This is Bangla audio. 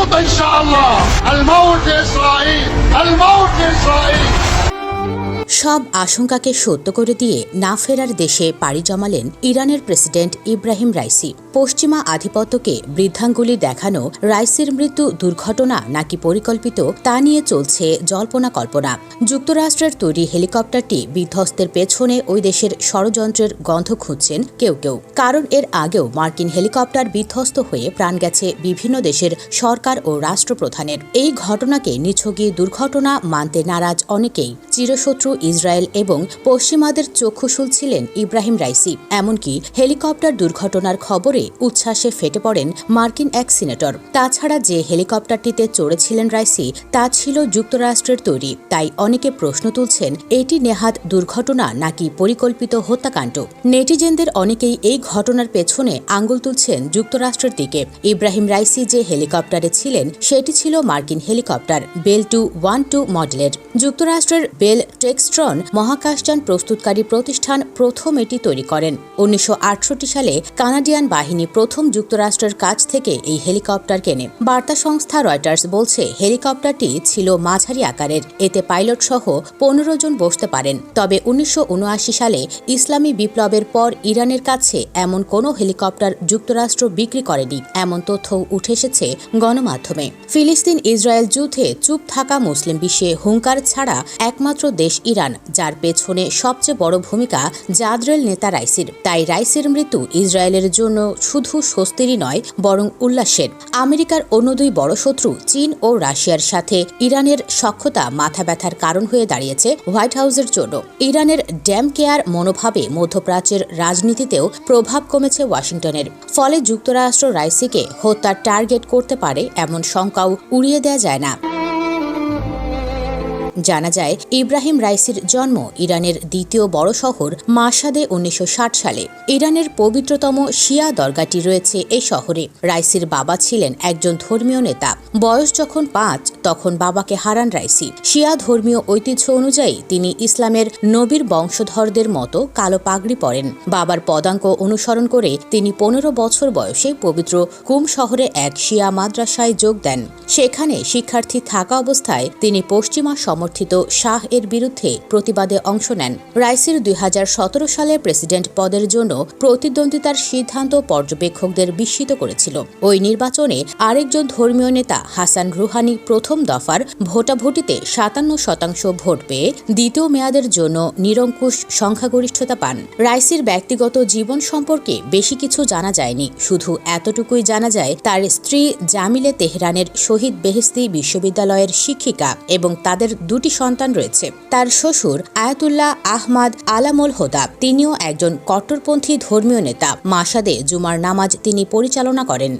نسقط ان شاء الله الموت لاسرائيل الموت لاسرائيل সব আশঙ্কাকে সত্য করে দিয়ে না ফেরার দেশে পাড়ি জমালেন ইরানের প্রেসিডেন্ট ইব্রাহিম রাইসি পশ্চিমা আধিপত্যকে বৃদ্ধাঙ্গুলি দেখানো, রাইসির মৃত্যু দুর্ঘটনা নাকি পরিকল্পিত, তা নিয়ে চলছে জল্পনা কল্পনা। যুক্তরাষ্ট্রের তৈরি হেলিকপ্টারটি বিধ্বস্তের পেছনে ওই দেশের ষড়যন্ত্রের গন্ধ খুঁজছেন কেউ কেউ। কারণ এর আগেও মার্কিন হেলিকপ্টার বিধ্বস্ত হয়ে প্রাণ গেছে বিভিন্ন দেশের সরকার ও রাষ্ট্রপ্রধানের। এই ঘটনাকে নিছকই দুর্ঘটনা মানতে নারাজ অনেকেই। চিরশত্রু ইসরায়েল এবং পশ্চিমাদের চক্ষুশুল ছিলেন ইব্রাহিম রাইসি। এমনকি হেলিকপ্টার দুর্ঘটনার খবরে উচ্ছ্বাসে ফেটে পড়েন মার্কিন এক সিনেটর। তাছাড়া যে হেলিকপ্টারটিতে চড়েছিলেন রাইসি, তা ছিল যুক্তরাষ্ট্রের তৈরি, তাই অনেকে প্রশ্ন তুলছেন, এটি নেহাত দুর্ঘটনা নাকি পরিকল্পিত হত্যাকাণ্ড? নেটিজেনদের অনেকেই এই ঘটনার পেছনে আঙ্গুল তুলছেন যুক্তরাষ্ট্রের দিকে। ইব্রাহিম রাইসি যে হেলিকপ্টারে ছিলেন, সেটি ছিল মার্কিন helicopter Bell two one two মডেলের। যুক্তরাষ্ট্রের বেল টেক্সট্রন মহাকাশযান প্রস্তুতকারী প্রতিষ্ঠান প্রথম এটি তৈরি করেন। উনিশশো আটষট্টি সালে কানাডিয়ান বাহিনী প্রথম যুক্তরাষ্ট্রের কাছ থেকে এই হেলিকপ্টার কেনে বার্তা সংস্থা রয়টার্স বলছে, হেলিকপ্টারটি ছিল মাঝারি আকারের। এতে পাইলট সহ পনেরো জন বসতে পারেন। তবে উনিশশো সালে ইসলামী বিপ্লবের পর ইরানের কাছে এমন কোনো হেলিকপ্টার যুক্তরাষ্ট্র বিক্রি করেনি। এমন তথ্য উঠে এসেছে গণমাধ্যমে। ফিলিস্তিন ইসরায়েল যুদ্ধে চুপ থাকা মুসলিম বিশ্বে হুঙ্কার ছাড়া একমাত্র দেশ ইরান, যার পেছনে সবচেয়ে বড় ভূমিকা জাদ্রেল নেতা রাইসির। তাই রাইসির মৃত্যু ইসরায়েলের জন্য শুধু স্বস্তিরই নয়, বরং উল্লাসের। আমেরিকার অন্য দুই বড় শত্রু, চীন ও রাশিয়ার সাথে ইরানের সক্ষতা মাথা ব্যথার কারণ হয়ে দাঁড়িয়েছে হোয়াইট হাউসের জন্য। ইরানের ড্যাম কেয়ার মনোভাবে মধ্যপ্রাচ্যের রাজনীতিতেও প্রভাব কমেছে ওয়াশিংটনের। ফলে যুক্তরাষ্ট্র রাইসিকে হত্যার টার্গেট করতে পারে, এমন শঙ্কাও উড়িয়ে দেওয়া যায় না। জানা যায়, ইব্রাহিম রাইসির জন্ম ইরানের দ্বিতীয় বড় শহর মাসাদে উনিশশো ষাট সালে। ইরানের পবিত্রতম শিয়া দরগাটি রয়েছে এই শহরে। রাইসির বাবা ছিলেন একজন ধর্মীয় নেতা। বয়স যখন পাঁচ তখন বাবাকে হারান রাইসি। শিয়া ধর্মীয় ঐতিহ্য অনুযায়ী তিনি ইসলামের নবীর বংশধরদের মতো কালো পাগড়ি পরেন। বাবার পদাঙ্ক অনুসরণ করে তিনি পনেরো বছর বয়সে পবিত্র কুম শহরে এক শিয়া মাদ্রাসায় যোগ দেন। সেখানে শিক্ষার্থী থাকা অবস্থায় তিনি পশ্চিমা সমর্থিত শাহ এর বিরুদ্ধে প্রতিবাদে অংশ নেন। রাইসির দুই হাজার সতেরো সালে প্রেসিডেন্ট পদের জন্য প্রতিদ্বন্দ্বিতার সিদ্ধান্ত পর্যবেক্ষকদের বিস্মিত করেছিল। ওই নির্বাচনে আরেকজন ধর্মীয় নেতা হাসান রুহানি প্রথম দফার ভোটাভুটিতে সাতান্ন শতাংশ ভোট পেয়ে দ্বিতীয় মেয়াদের জন্য নিরঙ্কুশ সংখ্যাগরিষ্ঠতা পান। রাইসির ব্যক্তিগত জীবন সম্পর্কে বেশি কিছু জানা যায়নি। শুধু এতটুকুই জানা যায়, তার স্ত্রী জামিলে তেহরানের শহীদ বেহেস্তি বিশ্ববিদ্যালয়ের শিক্ষিকা এবং তাদের দুটি সন্তান রয়েছে। তার শ্বশুর আয়াতুল্লাহ আহমাদ আলামুল হোদা, তিনিও একজন কট্টরপন্থী ধর্মীয় নেতা। মাসাদে জুমার নামাজ তিনি পরিচালনা করেন।